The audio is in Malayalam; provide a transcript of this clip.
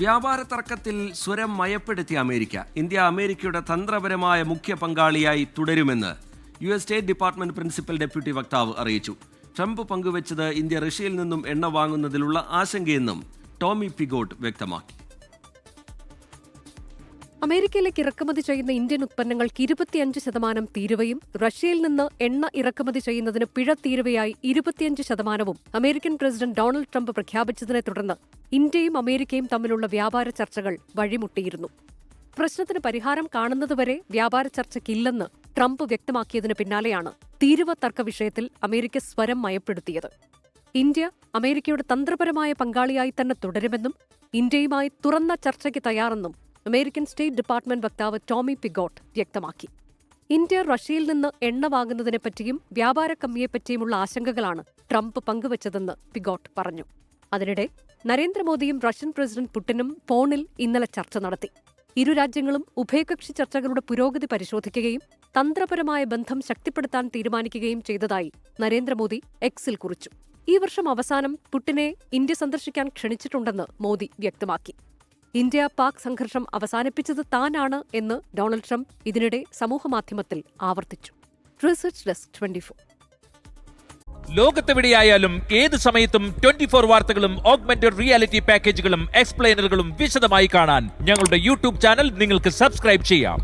വ്യാപാര തർക്കത്തിൽ സ്വരം മയപ്പെടുത്തിയ അമേരിക്ക. ഇന്ത്യ അമേരിക്കയുടെ തന്ത്രപരമായ മുഖ്യ പങ്കാളിയായി തുടരുമെന്ന് U S state department principal deputy വക്താവ് അറിയിച്ചു. ട്രംപ് പങ്കുവച്ചത് ഇന്ത്യ റഷ്യയിൽ നിന്നും എണ്ണ വാങ്ങുന്നതിലുള്ള ആശങ്കയെന്നും ടോമി പിഗോട്ട് വ്യക്തമാക്കി. അമേരിക്കയിലേക്ക് ഇറക്കുമതി ചെയ്യുന്ന ഇന്ത്യൻ ഉത്പന്നങ്ങൾക്ക് ഇരുപത്തിയഞ്ച് ശതമാനം തീരുവയും റഷ്യയിൽ നിന്ന് എണ്ണ ഇറക്കുമതി ചെയ്യുന്നതിന് പിഴ തീരുവയായി ഇരുപത്തിയഞ്ച് ശതമാനവും അമേരിക്കൻ പ്രസിഡന്റ് ഡൊണാൾഡ് ട്രംപ് പ്രഖ്യാപിച്ചതിനെ തുടർന്ന് ഇന്ത്യയും അമേരിക്കയും തമ്മിലുള്ള വ്യാപാര ചർച്ചകൾ വഴിമുട്ടിയിരുന്നു. പ്രശ്നത്തിന് പരിഹാരം കാണുന്നതുവരെ വ്യാപാര ചർച്ചയ്ക്കില്ലെന്ന് ട്രംപ് വ്യക്തമാക്കിയതിന് പിന്നാലെയാണ് തീരുവ തർക്ക വിഷയത്തിൽ അമേരിക്ക സ്വരം മയപ്പെടുത്തിയത്. ഇന്ത്യ അമേരിക്കയുടെ തന്ത്രപരമായ പങ്കാളിയായി തന്നെ തുടരുമെന്നും ഇന്ത്യയുമായി തുറന്ന ചർച്ചയ്ക്ക് തയ്യാറെന്നും അമേരിക്കൻ സ്റ്റേറ്റ് ഡിപ്പാർട്ട്മെന്റ് വക്താവ് ടോമി പിഗോട്ട് വ്യക്തമാക്കി. ഇന്ത്യ റഷ്യയിൽ നിന്ന് എണ്ണ വാങ്ങുന്നതിനെപ്പറ്റിയും വ്യാപാര കമ്മിയെപ്പറ്റിയുമുള്ള ആശങ്കകളാണ് ട്രംപ് പങ്കുവച്ചതെന്ന് പിഗോട്ട് പറഞ്ഞു. അതിനിടെ നരേന്ദ്രമോദിയും റഷ്യൻ പ്രസിഡന്റ് പുടിനും ഫോണിൽ ഇന്നലെ ചർച്ച നടത്തി. ഇരു രാജ്യങ്ങളും ഉഭയകക്ഷി ചർച്ചകളുടെ പുരോഗതി പരിശോധിക്കുകയും തന്ത്രപരമായ ബന്ധം ശക്തിപ്പെടുത്താൻ തീരുമാനിക്കുകയും ചെയ്തതായി നരേന്ദ്രമോദി എക്സിൽ കുറിച്ചു. ഈ വർഷം അവസാനം പുടിനെ ഇന്ത്യ സന്ദർശിക്കാൻ ക്ഷണിച്ചിട്ടുണ്ടെന്ന് മോദി വ്യക്തമാക്കി. ഇന്ത്യ പാക് സംഘർഷം അവസാനിപ്പിച്ചത് താനാണ് എന്ന് ഡൊണാൾഡ് ട്രംപ് ഇതിനിടെ സമൂഹമാധ്യമത്തിൽ ആവർത്തിച്ചു. റിസർച്ച് ഡെസ്ക് ട്വന്റി ലോകത്തെവിടെയായാലും ഏത് സമയത്തും ട്വന്റി ഫോർ വാർത്തകളും ഓഗ്മെന്റഡ് റിയാലിറ്റി പാക്കേജുകളും എക്സ്പ്ലെയിനറുകളും വിശദമായി കാണാൻ ഞങ്ങളുടെ യൂട്യൂബ് ചാനൽ നിങ്ങൾക്ക് സബ്സ്ക്രൈബ് ചെയ്യാം.